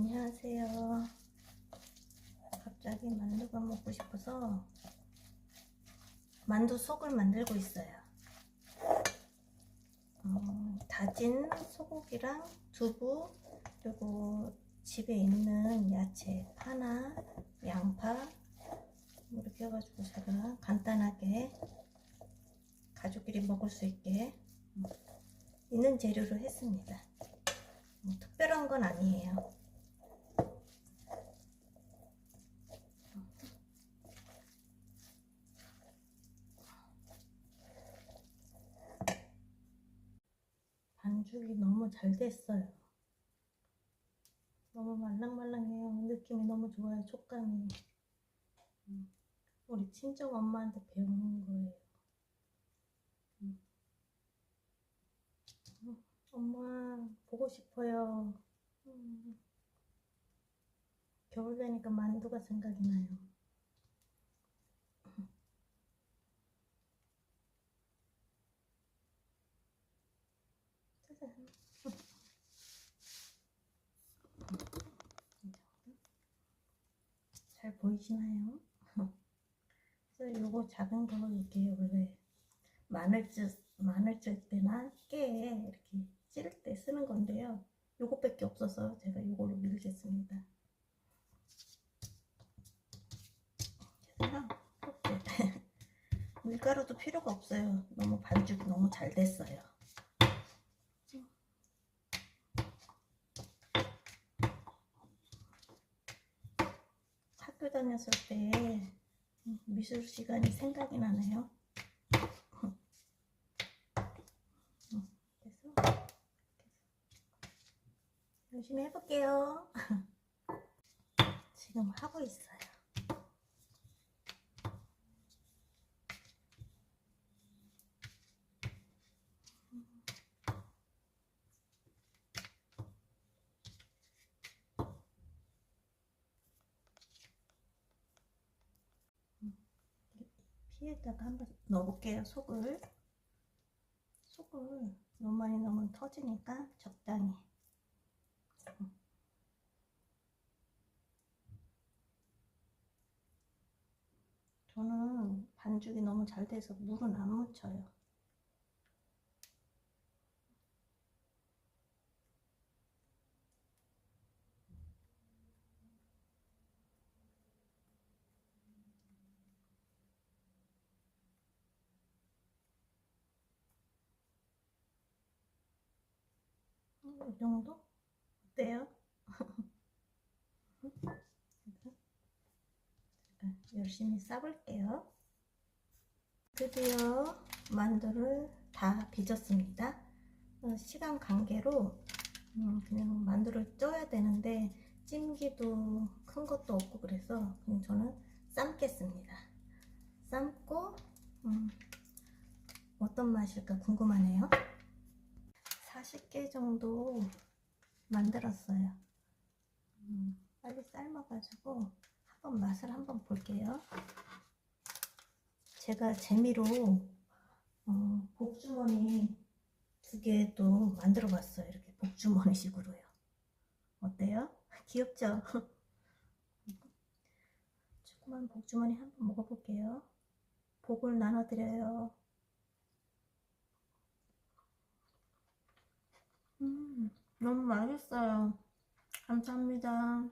안녕하세요. 갑자기 만두가 먹고 싶어서 만두 속을 만들고 있어요. 음, 다진 소고기랑 두부 그리고 집에 있는 야채 파나 양파 이렇게 해가지고 제가 간단하게 가족끼리 먹을 수 있게 음, 있는 재료로 했습니다. 뭐 특별한 건 아니에요. 반죽이 너무 잘 됐어요. 너무 말랑말랑해요. 느낌이 너무 좋아요. 촉감이. 음, 우리 친정 엄마한테 배운 거예요. 음. 음, 엄마 보고 싶어요. 음. 겨울 되니까 만두가 생각이 나요. 보이시나요? 그래서 요거 작은 거 이렇게 원래 마늘 ጭ 마늘 찔 때나 깨에 이렇게 찌를 때 쓰는 건데요. 요것밖에 없어서 제가 요걸로 밀겠습니다. 그래서 이렇게 밀가루도 필요가 없어요. 너무 반죽이 너무 잘 됐어요. 학교 다녔을 때 미술 시간이 생각이 나네요. 그래서 열심히 해볼게요. 지금 하고 있어요. 피에다가 한번 넣어볼게요 속을. 속을 너무 많이 넣으면 터지니까 적당히. 저는 반죽이 너무 잘 돼서 물은 안 묻혀요 이 정도? 어때요? 열심히 싸볼게요. 드디어 만두를 다 빚었습니다. 어, 시간 관계로 음, 그냥 만두를 쪄야 되는데 찜기도 큰 것도 없고 그래서 그냥 저는 삶겠습니다. 삶고 음, 어떤 맛일까 궁금하네요. 40개 정도 만들었어요. 음, 빨리 삶아가지고 한번 맛을 한번 볼게요. 제가 재미로 어, 복주머니 두 개도 만들어 봤어요. 이렇게 복주머니 식으로요. 어때요? 귀엽죠? 조그만 복주머니 한번 먹어볼게요. 복을 나눠드려요. 음, 너무 맛있어요. 감사합니다.